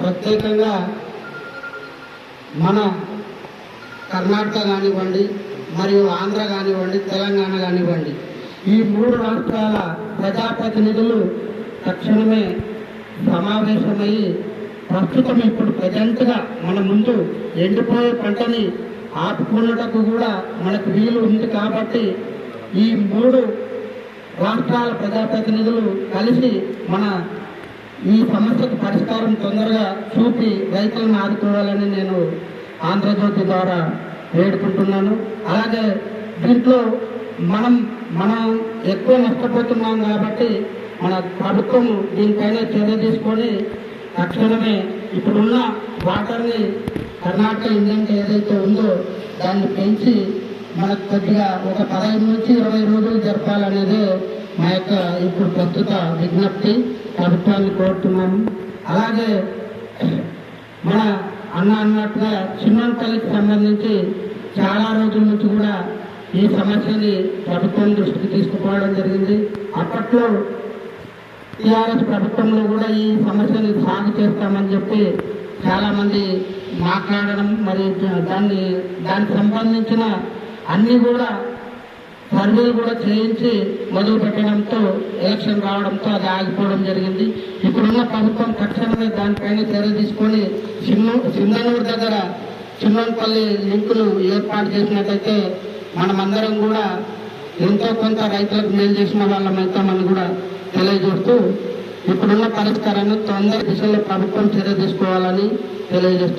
ప్రత్యేకంగా మన కర్ణాటక కానివ్వండి మరియు ఆంధ్ర కానివ్వండి తెలంగాణ కానివ్వండి ఈ మూడు రాష్ట్రాల ప్రజాప్రతినిధులు తక్షణమే సమావేశమయ్యి ప్రస్తుతం ఇప్పుడు ప్రజెంట్గా మన ముందు ఎండిపోయే పంటని ఆపుకున్నటకు కూడా మనకు వీలు ఉంది కాబట్టి ఈ మూడు రాష్ట్రాల ప్రజాప్రతినిధులు కలిసి మన ఈ సమస్యకు పరిష్కారం తొందరగా చూపి రైతులను ఆదుకోవాలని నేను ఆంధ్రజ్యోతి ద్వారా వేడుకుంటున్నాను. అలాగే దీంట్లో మనం మనం ఎక్కువ నష్టపోతున్నాం కాబట్టి మన ప్రభుత్వం దీనిపైన చర్య తీసుకొని తక్షణమే ఇప్పుడున్న వాటర్ని కర్ణాటక ఇండియన్ ఏదైతే ఉందో దాన్ని పెంచి మనకు కొద్దిగా ఒక పదహైదు నుంచి ఇరవై రోజులు జరపాలనేదే మా యొక్క ఇప్పుడు ప్రస్తుత విజ్ఞప్తి ప్రభుత్వాన్ని కోరుతున్నాము. అలాగే మన అన్న అన్నట్టుగా చిన్నంపల్లికి సంబంధించి చాలా రోజుల నుంచి కూడా ఈ సమస్యని ప్రభుత్వం దృష్టికి తీసుకుపోవడం జరిగింది. అప్పట్లో టీఆర్ఎస్ ప్రభుత్వంలో కూడా ఈ సమస్యని సాగు చేస్తామని చెప్పి చాలామంది మాట్లాడడం మరి దాన్ని దానికి సంబంధించిన అన్నీ కూడా సర్వేలు కూడా చేయించి మొదలు పెట్టడంతో ఎలక్షన్ రావడంతో అది ఆగిపోవడం జరిగింది. ఇప్పుడున్న ప్రభుత్వం తక్షణమే దానిపైన చర్య తీసుకొని చిన్న సింధనూరు దగ్గర చిన్నపల్లి లింకును ఏర్పాటు చేసినట్టయితే మనమందరం కూడా ఎంతో కొంత రైతులకు మేలు చేసిన వాళ్ళం అవుతామని కూడా తెలియజేస్తూ ఇప్పుడున్న పరిష్కారాన్ని తొందర దిశలో ప్రభుత్వం చర్య తీసుకోవాలని తెలియజేస్తూ